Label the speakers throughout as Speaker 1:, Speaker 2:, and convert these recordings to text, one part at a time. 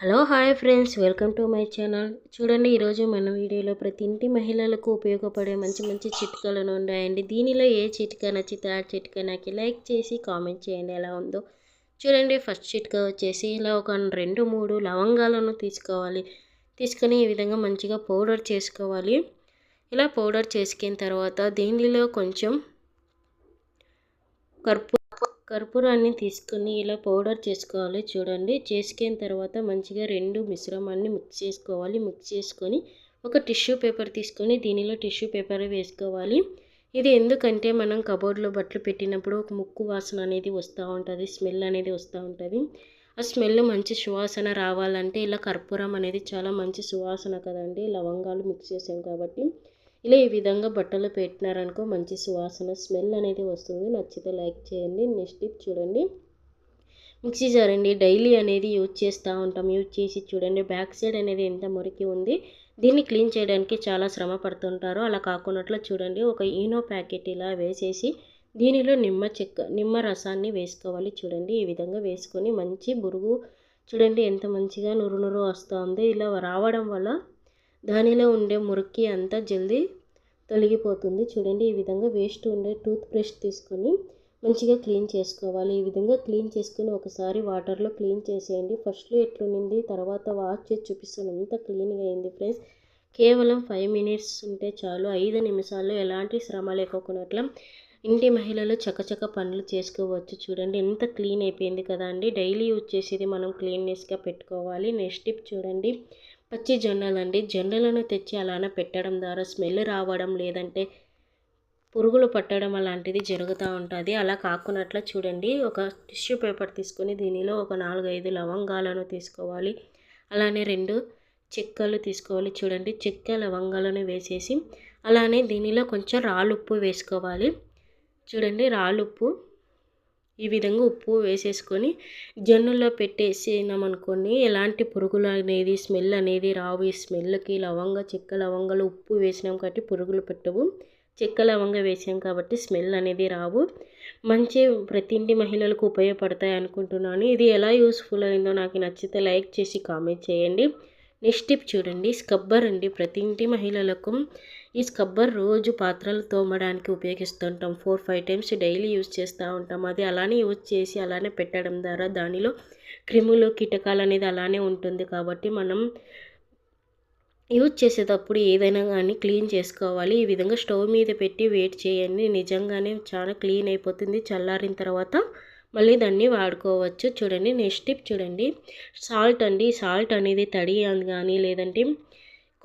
Speaker 1: Hello hi friends. Welcome to my channel. చూడండి ఈరోజు మన వీడియోలో ప్రతి ఇంటి మహిళలకు ఉపయోగపడే మంచి మంచి చిట్కాలను ఉన్నాయండి. దీనిలో ఏ చిట్కా నచ్చితే ఆ చిట్కా నాకు లైక్ చేసి కామెంట్ చేయండి. ఎలా ఉందో చూడండి. ఫస్ట్ చిట్కా వచ్చేసి ఇలా ఒక రెండు మూడు లవంగాలను తీసుకోవాలి. తీసుకొని ఈ విధంగా మంచిగా పౌడర్ చేసుకోవాలి. ఇలా పౌడర్ చేసుకున్న తర్వాత దీనిలో కొంచెం కర్పూ కర్పూరాన్ని తీసుకొని ఇలా పౌడర్ చేసుకోవాలి చూడండి. చేసుకున్న తర్వాత మంచిగా రెండు మిశ్రమాన్ని మిక్స్ చేసుకోవాలి. మిక్స్ చేసుకొని ఒక టిష్యూ పేపర్ తీసుకొని దీనిలో టిష్యూ పేపర్ వేసుకోవాలి. ఇది ఎందుకంటే మనం కబోర్డ్లో బట్టలు పెట్టినప్పుడు ఒక ముక్కు వాసన అనేది వస్తూ ఉంటుంది. స్మెల్ అనేది వస్తూ ఉంటుంది. ఆ స్మెల్ మంచి సువాసన రావాలంటే ఇలా కర్పూరం అనేది చాలా మంచి సువాసన కదండి. లవంగాలు మిక్స్ చేసాం కాబట్టి ఇలా ఈ విధంగా బట్టలు పెట్టినారనుకో మంచి సువాసన స్మెల్ అనేది వస్తుంది. నచ్చితే లైక్ చేయండి. నెక్స్ట్ టిప్ చూడండి. మిక్సీ జార్ అండి. డైలీ అనేది యూజ్ చేస్తూ ఉంటాం. యూజ్ చేసి చూడండి. బ్యాక్ సైడ్ అనేది ఎంత మురికి ఉంది. దీన్ని క్లీన్ చేయడానికి చాలా శ్రమ పడుతుంటారు. అలా కాకున్నట్లు చూడండి. ఒక ఈనో ప్యాకెట్ ఇలా వేసేసి దీనిలో నిమ్మ చెక్క నిమ్మ రసాన్ని వేసుకోవాలి చూడండి. ఈ విధంగా వేసుకొని మంచి బురుగు చూడండి. ఎంత మంచిగా నురు నురు వస్తుంది. ఇలా రావడం వల్ల దానిలో ఉండే మురికి అంతా జల్దీ తొలగిపోతుంది. చూడండి ఈ విధంగా వేస్ట్ ఉండే టూత్ బ్రష్ తీసుకొని మంచిగా క్లీన్ చేసుకోవాలి. ఈ విధంగా క్లీన్ చేసుకుని ఒకసారి వాటర్లో క్లీన్ చేసేయండి. ఫస్ట్లో ఎట్లుండింది తర్వాత వాష్ చేసి చూపిస్తాను. ఎంత క్లీన్గా అయింది ఫ్రెండ్స్ కేవలం ఫైవ్ మినిట్స్ ఉంటే చాలు. ఐదు నిమిషాల్లో ఎలాంటి శ్రమ లేకోకున్నట్ల ఇంటి మహిళలు చకచక పనులు చేసుకోవచ్చు. చూడండి ఎంత క్లీన్ అయిపోయింది కదా అండి. డైలీ యూజ్ చేసేది మనం క్లీన్నెస్గా పెట్టుకోవాలి. నెక్స్ట్ టిప్ చూడండి. పచ్చి జొన్నలండి. జొన్నలను తెచ్చి అలానే పెట్టడం ద్వారా స్మెల్ రావడం లేదంటే పురుగులు పట్టడం అలాంటిది జరుగుతూ ఉంటుంది. అలా కాకున్నట్లు చూడండి. ఒక టిష్యూ పేపర్ తీసుకొని దీనిలో ఒక నాలుగైదు లవంగాలను తీసుకోవాలి. అలానే రెండు చెక్కలు తీసుకోవాలి చూడండి. చెక్క లవంగాలను వేసేసి అలానే దీనిలో కొంచెం రాళ్ళుప్పు వేసుకోవాలి. చూడండి రాళ్ళుప్పు ఈ విధంగా ఉప్పు వేసేసుకొని జొన్నుల్లో పెట్టేసినామనుకోండి ఎలాంటి పురుగులు అనేది స్మెల్ అనేది రావు. ఈ స్మెల్కి లవంగ చెక్క లవంగలు ఉప్పు వేసినాం కాబట్టి పురుగులు పెట్టవు. చెక్క లవంగ వేసాం కాబట్టి స్మెల్ అనేది రావు. మంచి ప్రతి ఇంటి మహిళలకు ఉపయోగపడతాయి అనుకుంటున్నాను. ఇది ఎలా యూస్ఫుల్ అయిందో నాకు నచ్చితే లైక్ చేసి కామెంట్ చేయండి. నెక్స్ట్ టిప్ చూడండి. స్కబ్బర్ అండి. ప్రతి ఇంటి మహిళలకు ఈ స్కబ్బర్ రోజు పాత్రలు తోమడానికి ఉపయోగిస్తుంటాం. Four five times daily use చేస్తూ ఉంటాం. అది అలానే యూజ్ చేసి అలానే పెట్టడం ద్వారా దానిలో క్రిములు కీటకాలు అనేది అలానే ఉంటుంది. కాబట్టి మనం యూజ్ చేసేటప్పుడు ఏదైనా కానీ క్లీన్ చేసుకోవాలి. ఈ విధంగా స్టవ్ మీద పెట్టి వెయిట్ చేయండి. నిజంగానే చాలా క్లీన్ అయిపోతుంది. చల్లారిన తర్వాత మళ్ళీ దాన్ని వాడుకోవచ్చు. చూడండి నెక్స్ట్ టిప్ చూడండి. సాల్ట్ అండి. సాల్ట్ అనేది తడి కానీ లేదంటే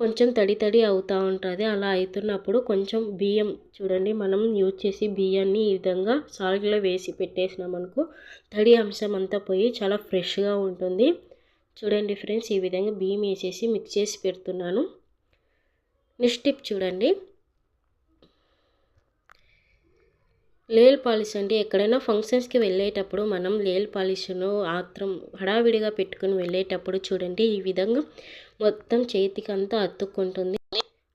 Speaker 1: కొంచెం తడి తడి అవుతూ ఉంటుంది. అలా అవుతున్నప్పుడు కొంచెం బియ్యం చూడండి. మనం యూజ్ చేసి బియ్యాన్ని ఈ విధంగా సాల్ట్లో వేసి పెట్టేసినామనుకో తడి అంశం అంతా పోయి చాలా ఫ్రెష్గా ఉంటుంది. చూడండి ఫ్రెండ్స్ ఈ విధంగా బియ్యం వేసేసి మిక్స్ చేసి పెడుతున్నాను. నెక్స్ట్ టిప్ చూడండి. లేల్ పాలిష్ అంటే ఎక్కడైనా ఫంక్షన్స్కి వెళ్ళేటప్పుడు మనం లేల్ పాలిష్ను ఆత్రం హడావిడిగా పెట్టుకుని వెళ్ళేటప్పుడు చూడండి ఈ విధంగా మొత్తం చేతికి అంతా అతుక్కుంటుంది.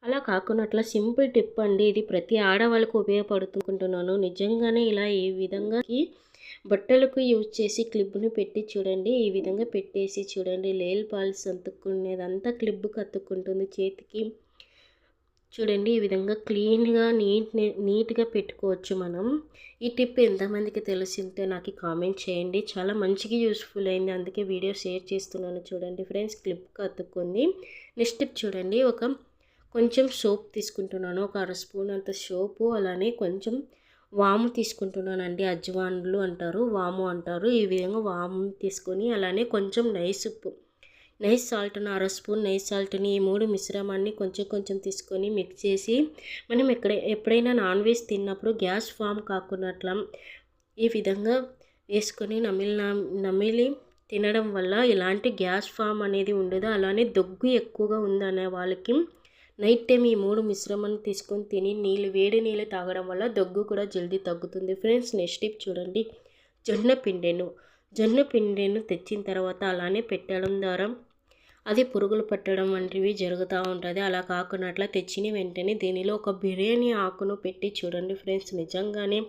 Speaker 1: అలా కాకున్నట్ల సింపుల్ టిప్ అండి ఇది. ప్రతి ఆడవాళ్ళకు ఉపయోగపడుతుంటున్నాను నిజంగానే ఇలా ఈ విధంగా బట్టలకు యూజ్ చేసి క్లిప్ను పెట్టి చూడండి ఈ విధంగా పెట్టేసి చూడండి. లేల్ పాలిష్ అంతుక్కునేదంతా క్లిప్కి అతుక్కుంటుంది చేతికి. చూడండి ఈ విధంగా క్లీన్గా నీట్ నీట్గా పెట్టుకోవచ్చు మనం. ఈ టిప్ ఎంతమందికి తెలిసింటే నాకు కామెంట్ చేయండి. చాలా మంచిగా యూస్ఫుల్ అయింది. అందుకే వీడియో షేర్ చేస్తున్నాను చూడండి ఫ్రెండ్స్. క్లిప్ అతుక్కుంది నెక్స్ట్ టిప్ చూడండి. ఒక కొంచెం సోప్ తీసుకుంటున్నాను. ఒక అర స్పూన్ అంత సోపు అలానే కొంచెం వాము తీసుకుంటున్నాను అండి అజ్వాన్లు అంటారు వాము అంటారు. ఈ విధంగా వాము తీసుకొని అలానే కొంచెం నైస్ ఉప్పు నైస్ సాల్ట్ను అర స్పూన్ నైస్ సాల్ట్ని ఈ మూడు మిశ్రమాన్ని కొంచెం కొంచెం తీసుకొని మిక్స్ చేసి మనం ఎక్కడ ఎప్పుడైనా నాన్ వెజ్ తిన్నప్పుడు గ్యాస్ ఫామ్ కాకున్నట్ల ఈ విధంగా వేసుకొని నమిలి నమిలి తినడం వల్ల ఎలాంటి గ్యాస్ ఫామ్ అనేది ఉండదు. అలానే దగ్గు ఎక్కువగా ఉందనే వాళ్ళకి నైట్ టైం ఈ మూడు మిశ్రమాన్ని తీసుకొని తిని నీళ్ళు వేడి నీళ్ళు తాగడం వల్ల దగ్గు కూడా జల్దీ తగ్గుతుంది. ఫ్రెండ్స్ నెక్స్ట్ టిప్ చూడండి. జొన్న పిండెను. జొన్న పిండెను తెచ్చిన తర్వాత అలానే పెట్టడం ద్వారా అది పురుగులు పట్టడం వంటివి జరుగుతూ ఉంటుంది. అలా కాకుండా తెచ్చిన వెంటనే దీనిలో ఒక బిర్యానీ ఆకును పెట్టి చూడండి ఫ్రెండ్స్ నిజంగానే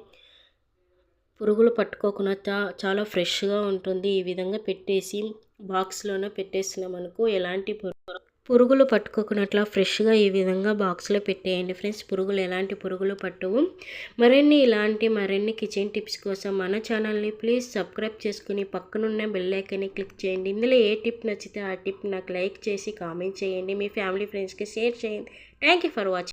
Speaker 1: పురుగులు పట్టుకోకుండా చాలా ఫ్రెష్గా ఉంటుంది. ఈ విధంగా పెట్టేసి బాక్స్లోనే పెట్టేసినాం అనుకో ఎలాంటి పురుగులు పట్టుకోకున్నట్లా ఫ్రెష్గా ఈ విధంగా బాక్స్లో పెట్టేయండి. ఫ్రెండ్స్ పురుగులు ఎలాంటి పురుగులు పట్టవు. మరిన్ని ఇలాంటి మరిన్ని కిచెన్ టిప్స్ కోసం మన ఛానల్ని ప్లీజ్ సబ్స్క్రైబ్ చేసుకుని పక్కనున్న బెల్లైకన్ని క్లిక్ చేయండి. ఇందులో ఏ టిప్ నచ్చితే ఆ టిప్ నాకు లైక్ చేసి కామెంట్ చేయండి. మీ ఫ్యామిలీ ఫ్రెండ్స్కి షేర్ చేయండి. Thank you for watching.